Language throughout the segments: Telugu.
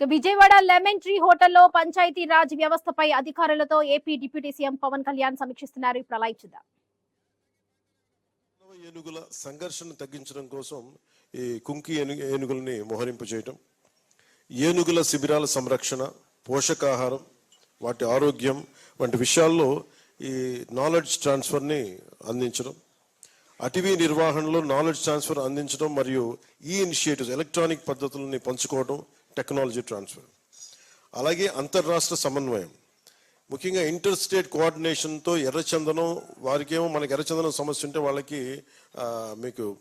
ఇక విజయవాడ లెమన్ ట్రీ హోటల్లో పంచాయతీ రాజ్ వ్యవస్థపై అధికారులతో AP deputy CM Pawan Kalyan సమీక్షిస్తున్నారు. ఇప్పుడు అలా ఇచ్చిద్దాం ఏనుగుల సంఘర్షణ తగ్గించడం కోసం ఈ కుంకి ఏనుగులని మోహరింపు చేయటం ఏనుగుల శిబిరాల సంరక్షణ పోషకాహారం వాటి ఆరోగ్యం వంటి విషయాల్లో ఈ నాలెడ్జ్ ట్రాన్స్ఫర్ని అందించడం అటవీ నిర్వహణలో నాలెడ్జ్ ట్రాన్స్ఫర్ అందించడం మరియు ఈ ఇనిషియేటివ్స్ ఎలక్ట్రానిక్ పద్ధతులని పంచుకోవడం టెక్నాలజీ ట్రాన్స్ఫర్ అలాగే అంతర్రాష్ట్ర సమన్వయం. ముఖ్యంగా ఇంటర్ స్టేట్ కోఆర్డినేషన్తో ఎర్రచందనం వారికేమో మనకి ఎర్రచందనం సమస్య ఉంటే వాళ్ళకి మీకు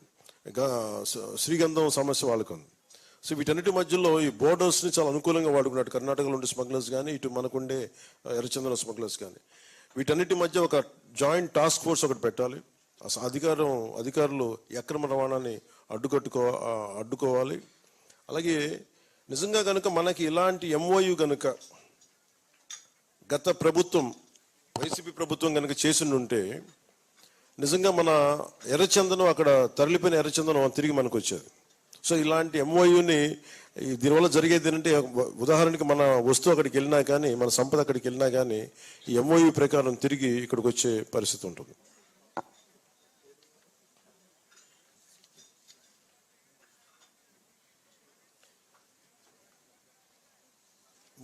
గా- శ్రీగంధం సమస్య వాళ్ళకు ఉంది సో వీటన్నిటి మధ్యలో ఈ బోర్డర్స్ని చాలా అనుకూలంగా వాడుకున్నాడు కర్ణాటకలో ఉండే స్మగ్లర్స్ కానీ ఇటు మనకుండే ఎర్రచందనం స్మగ్లర్స్ కానీ వీటన్నిటి మధ్య ఒక జాయింట్ టాస్క్ ఫోర్స్ ఒకటి పెట్టాలి. అసలు అధికారం అధికారులు అక్రమ రవాణాని అడ్డుకట్టుకో అడ్డుకోవాలి. అలాగే నిజంగా కనుక మనకి ఇలాంటి ఎంఓయు కనుక గత ప్రభుత్వం వైసీపీ ప్రభుత్వం కనుక చేసిండుంటే ఉంటే నిజంగా మన ఎర్రచందనం అక్కడ తరలిపోయిన ఎర్రచందనం తిరిగి మనకు వచ్చేది సో ఇలాంటి ఎంఓయుని దీనివల్ల జరిగేది ఏంటంటే ఉదాహరణకి మన వస్తువు అక్కడికి వెళ్ళినా కానీ మన సంపద అక్కడికి వెళ్ళినా కానీ ఈ ఎంఓయు ప్రకారం తిరిగి ఇక్కడికి వచ్చే పరిస్థితి ఉంటుంది.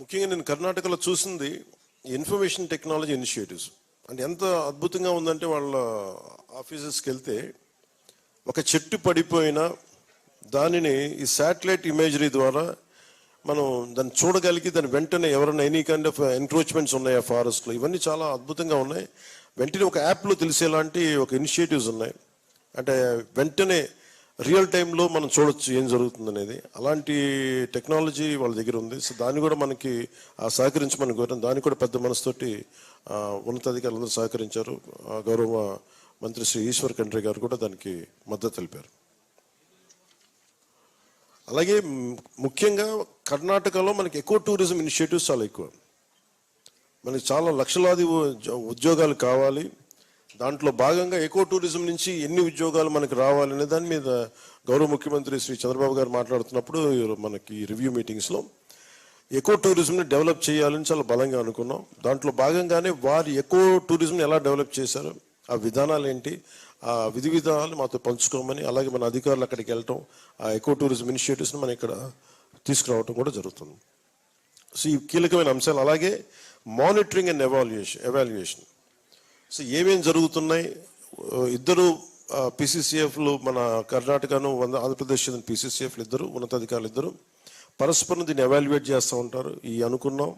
ముఖ్యంగా నేను కర్ణాటకలో చూసింది ఇన్ఫర్మేషన్ టెక్నాలజీ ఇనిషియేటివ్స్. అంటే ఎంత అద్భుతంగా ఉందంటే వాళ్ళ ఆఫీసెస్కి వెళ్తే ఒక చెట్టు పడిపోయినా దానిని ఈ శాటిలైట్ ఇమేజరీ ద్వారా మనం దాన్ని చూడగలిగి దాని వెంటనే ఎవరైనా ఎనీ కైండ్ ఆఫ్ ఎంక్రోచ్మెంట్స్ ఉన్నాయా ఫారెస్ట్లో? ఇవన్నీ చాలా అద్భుతంగా ఉన్నాయి. వెంటనే ఒక యాప్లో తెలిసేలాంటి ఒక ఇనిషియేటివ్స్ ఉన్నాయి. అంటే వెంటనే రియల్ టైంలో మనం చూడొచ్చు ఏం జరుగుతుంది అనేది అలాంటి టెక్నాలజీ వాళ్ళ దగ్గర ఉంది. సో దాన్ని కూడా మనకి ఆ సహకరించమని కోరాం. దాన్ని కూడా పెద్ద మనసుతోటి ఉన్నతాధికారులందరూ సహకరించారు. గౌరవ మంత్రి శ్రీ ఈశ్వర్ కండ్రి గారు కూడా దానికి మద్దతు తెలిపారు. అలాగే ముఖ్యంగా కర్ణాటకలో మనకి ఎక్కువ టూరిజం ఇనిషియేటివ్స్ చాలా ఎక్కువ. మనకి చాలా లక్షలాది ఉద్యోగాలు కావాలి. దాంట్లో భాగంగా ఎకో టూరిజం నుంచి ఎన్ని ఉద్యోగాలు మనకు రావాలనే దాని మీద గౌరవ ముఖ్యమంత్రి శ్రీ చంద్రబాబు గారు మాట్లాడుతున్నప్పుడు మనకి రివ్యూ మీటింగ్స్లో ఎకో టూరిజంని డెవలప్ చేయాలని చాలా బలంగా అనుకున్నాం. దాంట్లో భాగంగానే వారి ఎకో టూరిజంని ఎలా డెవలప్ చేశారు ఆ విధానాలు ఏంటి ఆ విధి విధానాలు మాతో పంచుకోమని అలాగే మన అధికారులు అక్కడికి వెళ్ళటం ఆ ఎకో టూరిజం ఇనిషియేటివ్స్ని మనం ఇక్కడ తీసుకురావటం కూడా జరుగుతుంది. సో ఈ కీలకమైన అంశాలు అలాగే monitoring and evaluation evaluation. So ఏమేమి జరుగుతున్నాయి? ఇద్దరు పిసిసిఎఫ్లు మన కర్ణాటకను వంద ఆంధ్రప్రదేశ్ చెందిన పిసిసిఎఫ్లు ఇద్దరు ఉన్నతాధికారులు ఇద్దరు పరస్పరం దీన్ని ఎవాల్యుయేట్ చేస్తూ ఉంటారు. ఈ అనుకున్నాం.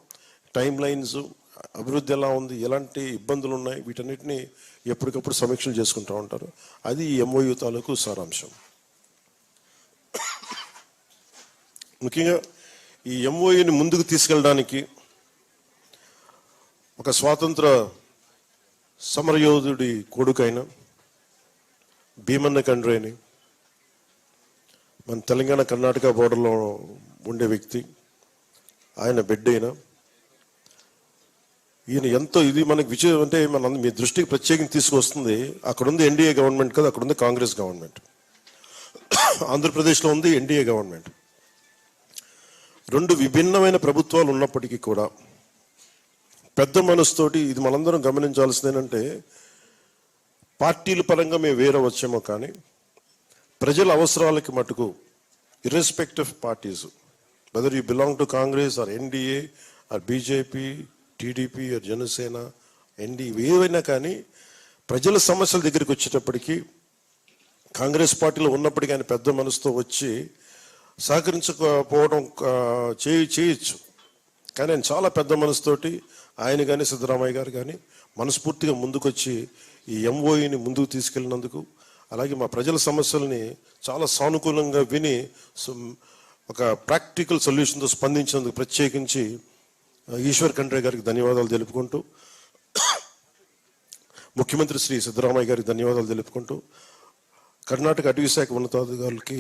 టైం లైన్స్ అభివృద్ధి ఎలా ఉంది? ఎలాంటి ఇబ్బందులు ఉన్నాయి? వీటన్నిటిని ఎప్పటికప్పుడు సమీక్షలు చేసుకుంటూ ఉంటారు. అది ఈ ఎంఓయూ తాలూకు సారాంశం. ముఖ్యంగా ఈ ఎంఓయూని ముందుకు తీసుకెళ్ళడానికి ఒక స్వాతంత్ర సమరయోధుడి కొడుకైన భీమన్న కండ్రేని మన తెలంగాణ కర్ణాటక బోర్డర్లో ఉండే వ్యక్తి ఆయన బిడ్డ అయిన ఈయన ఎంతో ఇది మనకి విజయం అంటే మన మీ దృష్టికి ప్రత్యేకంగా తీసుకొస్తుంది. అక్కడ ఉంది ఎన్డీఏ గవర్నమెంట్ కదా అక్కడ ఉంది కాంగ్రెస్ గవర్నమెంట్. ఆంధ్రప్రదేశ్లో ఉంది ఎన్డీఏ గవర్నమెంట్. రెండు విభిన్నమైన ప్రభుత్వాలు ఉన్నప్పటికీ కూడా పెద్ద మనసుతోటి ఇది మనందరం గమనించాల్సింది ఏంటంటే పార్టీల పరంగా మేము వేరే వచ్చామో కానీ ప్రజల అవసరాలకి మటుకు irrespective of parties whether you belong to Congress or NDA or BJP TDP or Janasena ND ఏవైనా కానీ ప్రజల సమస్యల దగ్గరికి వచ్చేటప్పటికీ కాంగ్రెస్ పార్టీలో ఉన్నప్పటికీ ఆయన పెద్ద మనసుతో వచ్చి సహకరించకపోవడం చేయి చేయొచ్చు. కానీ ఆయన చాలా పెద్ద మనసుతోటి ఆయన కానీ సిద్ధరామయ్య గారు కానీ మనస్ఫూర్తిగా ముందుకొచ్చి ఈ ఎంఓఈని ముందుకు తీసుకెళ్ళినందుకు అలాగే మా ప్రజల సమస్యల్ని చాలా సానుకూలంగా విని ఒక ప్రాక్టికల్ సొల్యూషన్తో స్పందించినందుకు ప్రత్యేకించి ఈశ్వర్ ఖండ్రే గారికి ధన్యవాదాలు తెలుపుకుంటూ ముఖ్యమంత్రి శ్రీ సిద్ధరామయ్య గారికి ధన్యవాదాలు తెలుపుకుంటూ కర్ణాటక అటవీ శాఖ ఉన్నతాధికారులకి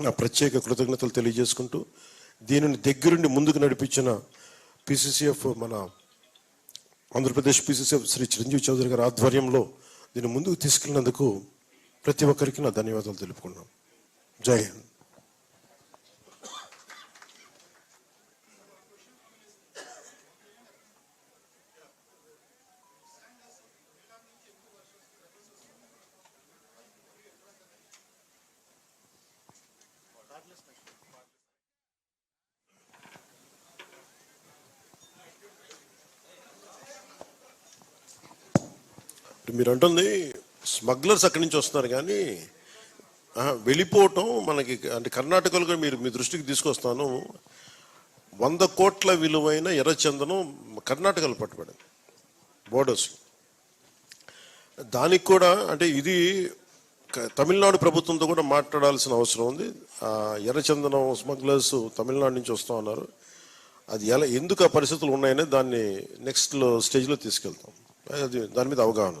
నా ప్రత్యేక కృతజ్ఞతలు తెలియజేసుకుంటూ దీనిని దగ్గరుండి ముందుకు నడిపించిన పిసిసిఎఫ్ మన ఆంధ్రప్రదేశ్ పిసిసిఎఫ్ శ్రీ చిరంజీవి చౌదరి గారి ఆధ్వర్యంలో దీన్ని ముందుకు తీసుకెళ్ళినందుకు ప్రతి ఒక్కరికి నా ధన్యవాదాలు తెలుపుకున్నాను జై హింద్. మీరు అంటుంది స్మగ్లర్స్ అక్కడి నుంచి వస్తున్నారు కానీ వెళ్ళిపోవటం మనకి అంటే కర్ణాటకలో కూడా మీరు మీ దృష్టికి తీసుకొస్తాను. వంద కోట్ల విలువైన ఎర్రచందనం కర్ణాటకలో పట్టుబడింది బోర్డర్స్ దానికి కూడా అంటే ఇది తమిళనాడు ప్రభుత్వంతో కూడా మాట్లాడాల్సిన అవసరం ఉంది. ఆ ఎర్రచందనం స్మగ్లర్స్ తమిళనాడు నుంచి వస్తూ ఉన్నారు. అది ఎలా ఎందుకు ఆ పరిస్థితులు ఉన్నాయనే దాన్ని నెక్స్ట్ స్టేజ్లో తీసుకెళ్తాం. అది దాని మీద అవగాహన